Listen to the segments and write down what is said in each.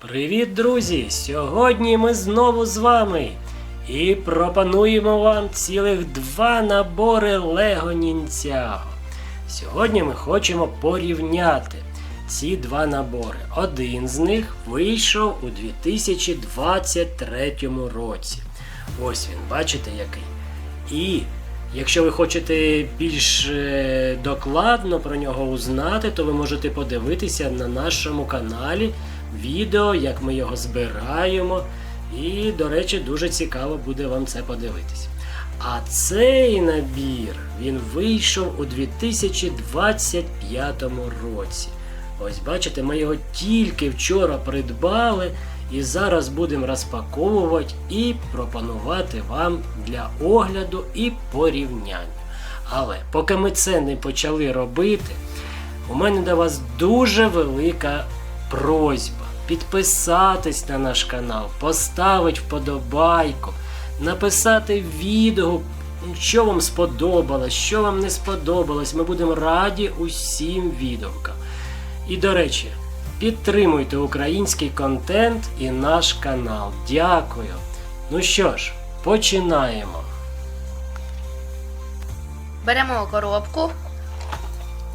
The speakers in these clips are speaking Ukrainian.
Привіт, друзі! Сьогодні ми знову з вами і пропонуємо вам цілих два набори Лего Нінцяго. Сьогодні ми хочемо порівняти ці два набори. Один з них вийшов у 2023 році. Ось він, бачите який. І якщо ви хочете більш е, докладно про нього узнати, то ви можете подивитися на нашому каналі відео, як ми його збираємо. І, до речі, дуже цікаво буде вам це подивитися. А цей набір він вийшов у 2025 році. Ось бачите, ми його тільки вчора придбали і зараз будемо розпаковувати і пропонувати вам для огляду і порівняння. Але поки ми це не почали робити, у мене до вас дуже велика просьба підписатись на наш канал, поставити вподобайку, написати відгук, що вам сподобалось, що вам не сподобалось. Ми будемо раді усім відгукам. І до речі, підтримуйте український контент і наш канал. Дякую. Ну що ж, починаємо. Беремо коробку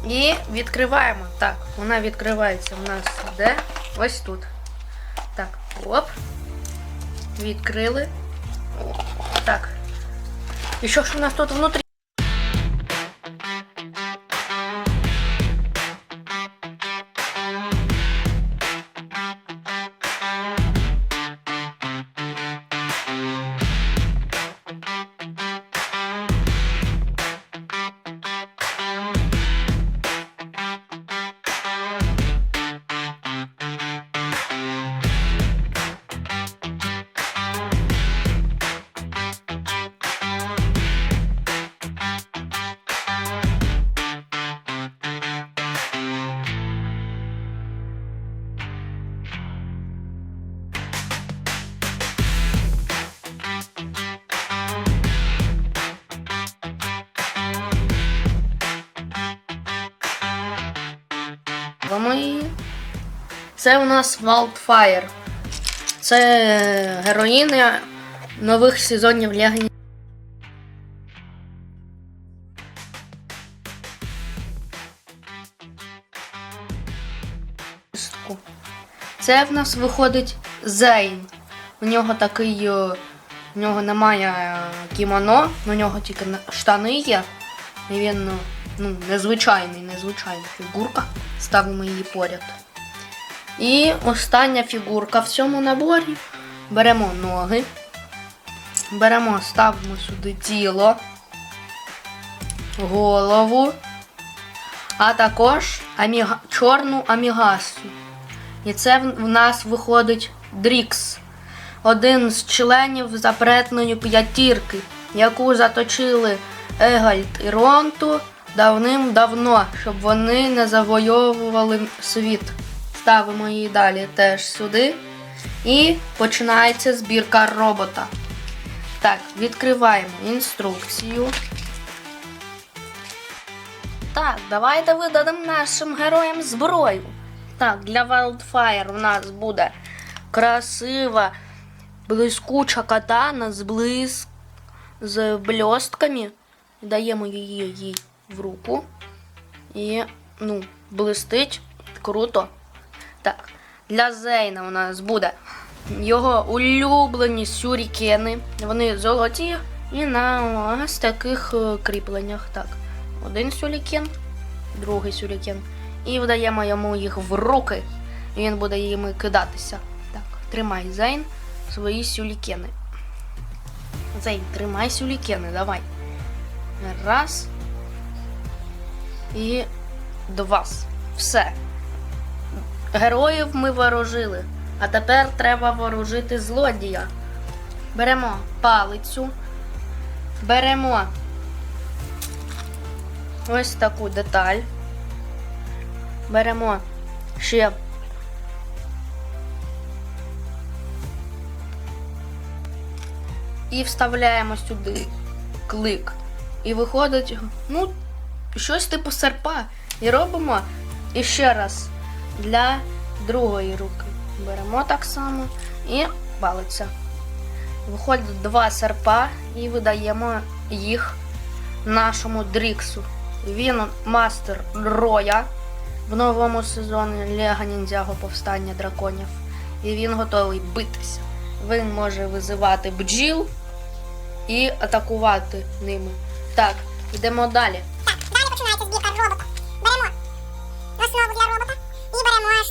і відкриваємо. Так, вона відкривається у нас де? Ось тут. Так, оп. Відкрили. Так. Що ж у нас тут внутрі? Це у нас Wildfire. Це героїня нових сезонів Легені. Це в нас виходить Зейн. У нього такий. е, У нього немає е, кімоно, у нього тільки штани є. І він ну, незвичайний, незвичайна фігурка. Ставимо її поряд. І остання фігурка в цьому наборі. Беремо ноги. Беремо, ставимо сюди тіло, голову, а також аміга... чорну амігасу. І це в нас виходить Дрікс, один з членів запретної п'ятірки, яку заточили Егальт і Ронту давним-давно, щоб вони не завойовували світ. Ставимо її далі теж сюди. І починається збірка робота. Так, відкриваємо інструкцію. Так, давайте видадемо нашим героям зброю. Так, для Wildfire у нас буде красива, блискуча катана з блиск... з бльостками. Даємо її їй в руку. І, ну, блистить. Круто. Так, для Зейна у нас буде його улюблені сюрікени. Вони золоті і на ось таких е, кріпленнях. Так, один сюрікен, другий сюрікен. І вдаємо йому їх в руки. І він буде їми кидатися. Так, тримай Зейн свої сюлікени. Зейн, тримай сюлікени, давай. Раз. І два. Все. Героїв ми вооружили. А тепер треба вооружити злодія. Беремо палицю. Беремо ось таку деталь. Беремо ще і вставляємо сюди клик. І виходить, ну, щось типу серпа. І робимо іще раз для другої руки. беремо так само і палиця. Виходять два серпа і видаємо їх нашому Дріксу. Він мастер Роя в новому сезоні Лего Ніндзяго Повстання драконів. І він готовий битися. Він може визивати бджіл і атакувати ними. Так, йдемо далі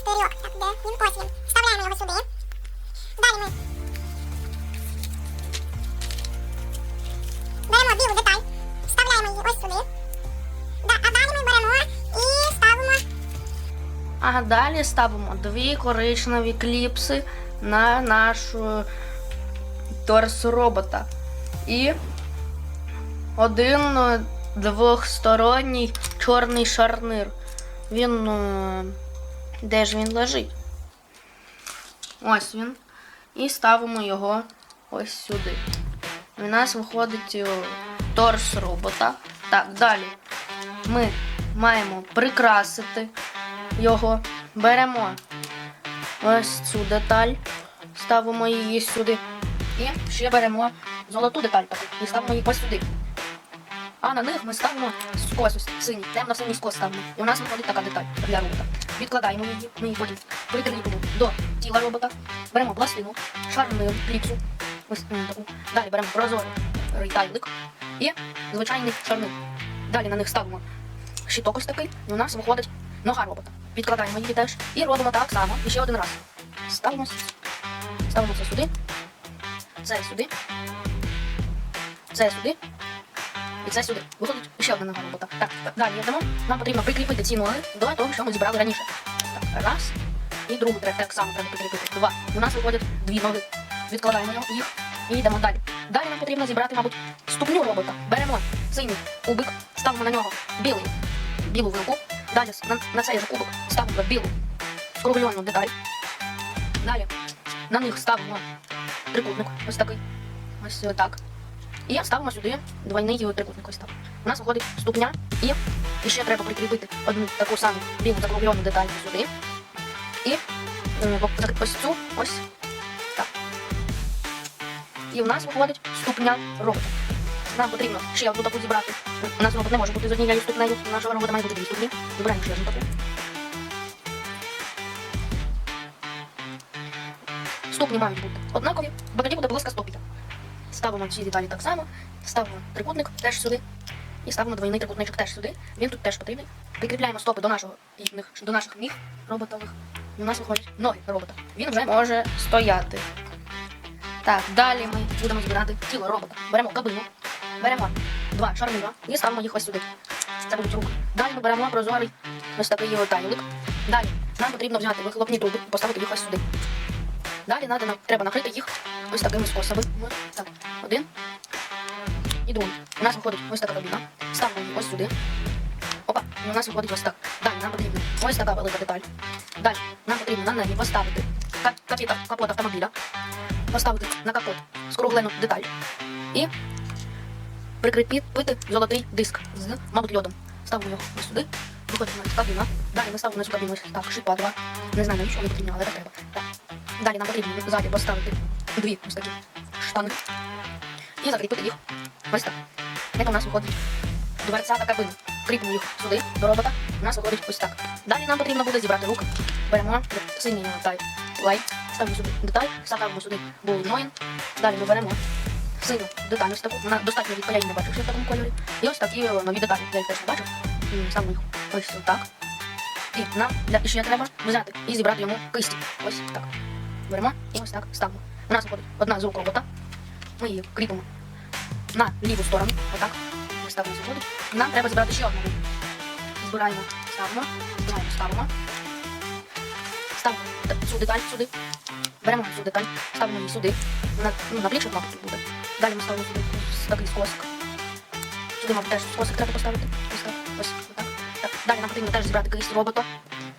штирьок. Так, де він ось він. Вставляємо його сюди. Далі ми беремо білу деталь, вставляємо її ось сюди. Да, а далі ми беремо і ставимо А далі ставимо дві коричневі кліпси на нашу торс робота. І один е, двохсторонній чорний шарнир. Він. Де ж він лежить? Ось він. І ставимо його ось сюди. У нас виходить е, торс робота. Так, далі ми маємо прикрасити його. Беремо ось цю деталь, ставимо її сюди. І ще беремо золоту деталь і ставимо її ось сюди. А на них ми ставимо скос, ось синій, темно-синій скос ставимо. І у нас виходить така деталь для робота. Відкладаємо її, ми її потім прикріпимо до тіла робота, беремо пластину, шарнир, кліпсу. Далі беремо прозорий тайлик і звичайний шарнир. Далі на них ставимо щиток ось такий, і у нас виходить нога робота. Відкладаємо її теж і робимо так само і ще один раз. Ставимо, ставимо це сюди, це сюди, це сюди і сюди. Виходить ще одна нога робота. Так, далі йдемо. Нам потрібно прикріпити ці ноги до того, що ми зібрали раніше. Так, раз. І другу треба так само треба прикріпити. Два. У нас виходять дві ноги. Відкладаємо їх і йдемо далі. Далі нам потрібно зібрати, мабуть, ступню робота. Беремо синій кубик, ставимо на нього білий, білу вилку. Далі на, на цей же кубик ставимо білу скруглену деталь. Далі на них ставимо трикутник, ось такий. Ось так. І ставимо сюди двойний трикутник. Ось так. У нас виходить ступня і, ще треба прикріпити одну таку саму білу закруглену деталь сюди. І е, ось цю ось так. І в нас виходить ступня робота. Нам потрібно ще одну таку зібрати. У нас робот не може бути з однією ступнею. У нашого робота має бути дві ступні. Вибираємо ще одну таку. Ступні мають бути однакові, бо тоді буде плоска ступня. Ставимо ці деталі так само, ставимо трикутник теж сюди. І ставимо двойний трикутничок теж сюди. Він тут теж потрібний. Прикріпляємо стопи до нашого до наших ніг роботових. І у нас виходять ноги робота. Він вже може стояти. Так, далі ми будемо збирати тіло робота. Беремо кабину, беремо два шарнира і ставимо їх ось сюди. Це будуть руки. Далі ми беремо прозорий ось такий тайлик. Далі нам потрібно взяти вихлопні труби і поставити їх ось сюди. Далі треба накрити їх ось такими способами. Так, один і другий. У нас виходить ось така кабіна. Ставимо ось сюди. Опа, і у нас виходить ось так. Далі нам потрібна ось така велика деталь. Далі нам потрібно на неї поставити ка- капіта, капот автомобіля. Поставити на капот скруглену деталь. І прикріпити золотий диск з, мабуть, льодом. Ставимо його ось сюди. Виходить у кабіна. Далі ми ставимо на цю кабіну так, шипа два. Не знаю, навіщо вони потрібні, але так треба. Так. Далі нам потрібно ззаді поставити дві ось такі штани і закріпити їх ось так. Як у нас виходить дверця та кабина. Кріпимо їх сюди до робота. У нас виходить ось так. Далі нам потрібно буде зібрати руки. Беремо синій деталь лайт, ставимо сюди деталь, ставимо сюди болноїн. Далі ми беремо синю деталь ось таку. Вона достатньо рідка, я не бачу ще в такому кольорі. І ось такі нові деталі. Я їх теж не бачу. Ставимо їх ось так. І нам для ще треба взяти і зібрати йому кисті. Ось так. Беремо і ось так ставимо. У нас виходить одна з рук робота. Ми її кріпимо на ліву сторону. Отак. Так у нас. Нам треба зібрати ще одну руку. Збираємо, ставимо, збираємо, ставимо. Ставимо цю деталь сюди. Беремо цю деталь, ставимо її сюди. На, ну, на плечі, мабуть, буде. Далі ми ставимо сюди такий скосик. Сюди, мабуть, теж скосик треба поставити. Ось. Ось отак. Так. Далі нам потрібно теж зібрати кисть робота.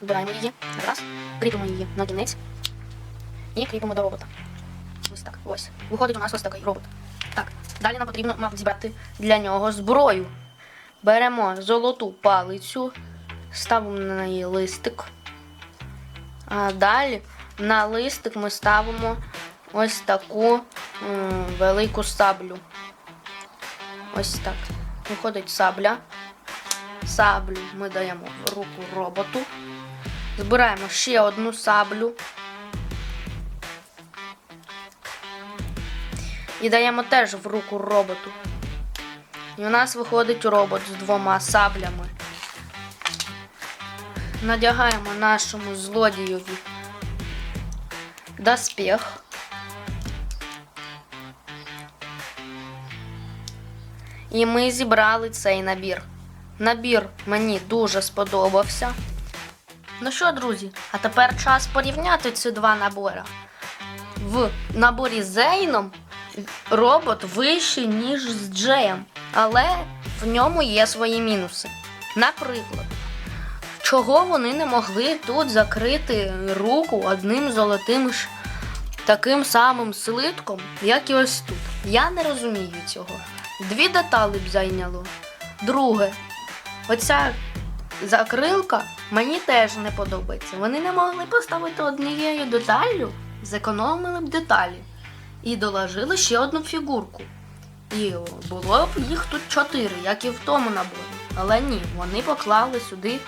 Збираємо її. Раз. Кріпимо її на кінець. І кріпимо до робота. Ось Виходить у нас ось такий робот. Так. Далі нам потрібно, мабуть, зібрати для нього зброю. Беремо золоту палицю, ставимо на неї листик. А далі на листик ми ставимо ось таку м, велику саблю. Ось так. Виходить сабля. Саблю ми даємо в руку роботу. Збираємо ще одну саблю. І даємо теж в руку роботу. І у нас виходить робот з двома саблями. Надягаємо нашому злодієві доспіх. І ми зібрали цей набір. Набір мені дуже сподобався. Ну що, друзі, а тепер час порівняти ці два набори. В наборі Зейном робот вищий, ніж з Джеєм, але в ньому є свої мінуси. Наприклад, чого вони не могли тут закрити руку одним золотим ж таким самим слитком, як і ось тут. Я не розумію цього. Дві деталі б зайняло. Друге, оця закрилка мені теж не подобається. Вони не могли поставити однією деталлю, зекономили б деталі і доложили ще одну фігурку. І було б їх тут чотири, як і в тому наборі. Але ні, вони поклали сюди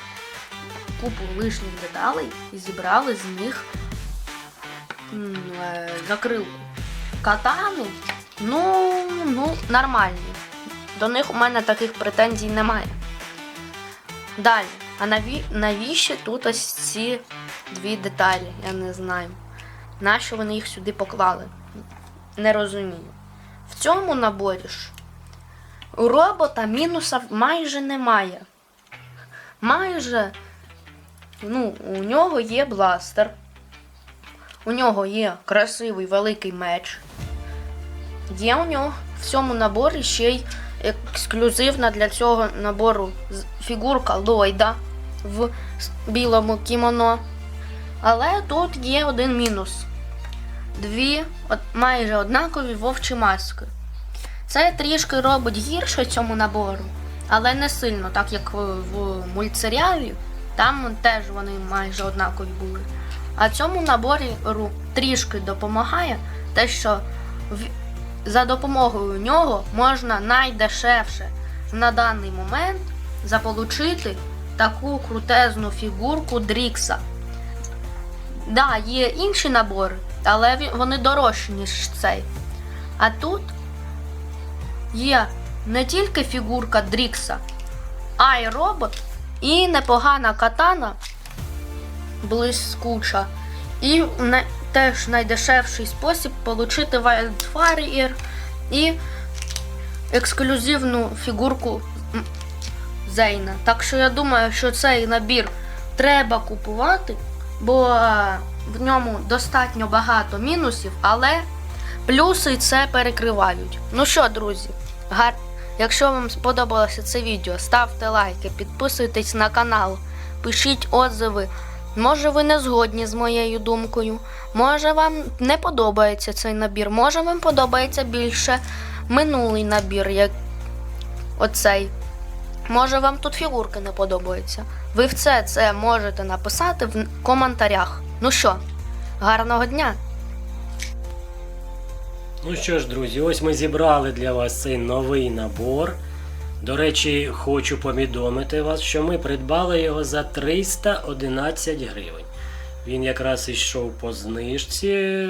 купу лишніх деталей і зібрали з них е, закрилку. Катани, ну, ну, нормальні. До них у мене таких претензій немає. Далі, а наві... навіщо тут ось ці дві деталі? Я не знаю. Нащо вони їх сюди поклали? Не розумію. В цьому наборі ж у робота мінуса майже немає. Майже ну, у нього є бластер. У нього є красивий великий меч. Є у нього в цьому наборі ще й ексклюзивна для цього набору фігурка Ллойда в білому кімоно. Але тут є один мінус. Дві майже однакові вовчі маски. Це трішки робить гірше цьому набору, але не сильно, так як в, мультсеріалі, там теж вони майже однакові були. А цьому наборі трішки допомагає те, що за допомогою нього можна найдешевше на даний момент заполучити таку крутезну фігурку Дрікса. Да, є інші набори, але вони дорожчі, ніж цей. А тут є не тільки фігурка Дрікса, а й робот і непогана катана блискуча. І теж найдешевший спосіб отримати Wildfire і ексклюзивну фігурку Зейна. Так що я думаю, що цей набір треба купувати, бо е, в ньому достатньо багато мінусів, але плюси це перекривають. Ну що, друзі, гар... якщо вам сподобалося це відео, ставте лайки, підписуйтесь на канал, пишіть отзиви. Може, ви не згодні з моєю думкою. Може, вам не подобається цей набір, може вам подобається більше минулий набір, як оцей. Може, вам тут фігурки не подобаються. Ви все це можете написати в коментарях. Ну що, гарного дня! Ну що ж, друзі, ось ми зібрали для вас цей новий набор. До речі, хочу повідомити вас, що ми придбали його за 311 гривень. Він якраз йшов по знижці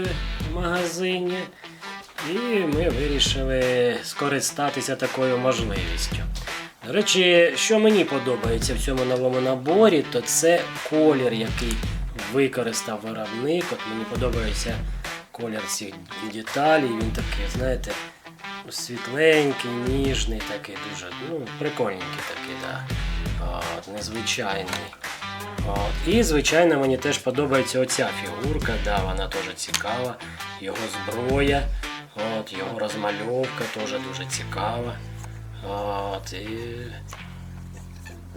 в магазині, і ми вирішили скористатися такою можливістю. До речі, що мені подобається в цьому новому наборі, то це колір, який використав виробник. От мені подобається колір цих деталей. Він такий, знаєте, світленький, ніжний, такий дуже ну, прикольненький такий, да. От, незвичайний. От. І, звичайно, мені теж подобається оця фігурка, да, вона теж цікава. Його зброя, от, його розмальовка теж дуже цікава. От, і...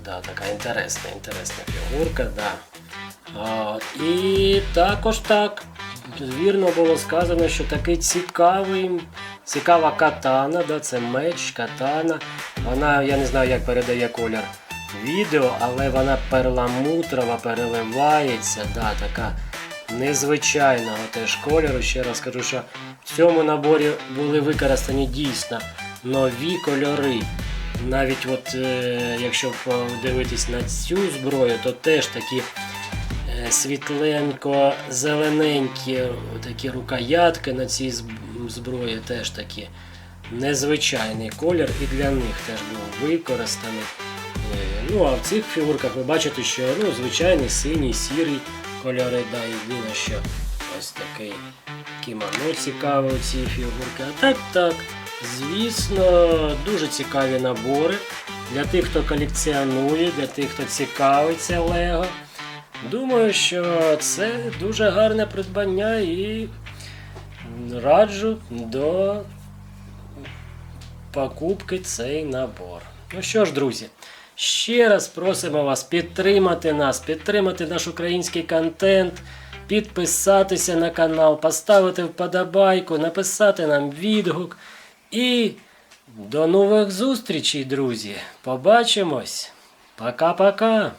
Да, така інтересна, інтересна фігурка, да. От, і також так. Вірно було сказано, що такий цікавий, цікава катана, да, це меч, катана. Вона, я не знаю, як передає колір відео, але вона перламутрова, переливається, да, така незвичайного теж кольору. Ще раз кажу, що в цьому наборі були використані дійсно нові кольори. Навіть от, е, якщо подивитись на цю зброю, то теж такі е, світленько-зелененькі такі рукоятки на цій зброї теж такі незвичайний колір і для них теж був використаний. Е, Ну а в цих фігурках ви бачите, що ну, звичайний синій, сірий кольори, да, єдине, що ось такий кімоно цікаве у цій фігурки. А так, так, звісно, дуже цікаві набори для тих, хто колекціонує, для тих, хто цікавиться Лего. Думаю, що це дуже гарне придбання і раджу до покупки цей набор. Ну що ж, друзі, ще раз просимо вас підтримати нас, підтримати наш український контент, підписатися на канал, поставити вподобайку, написати нам відгук. І до нових зустрічей, друзі. Побачимось. Пока-пока.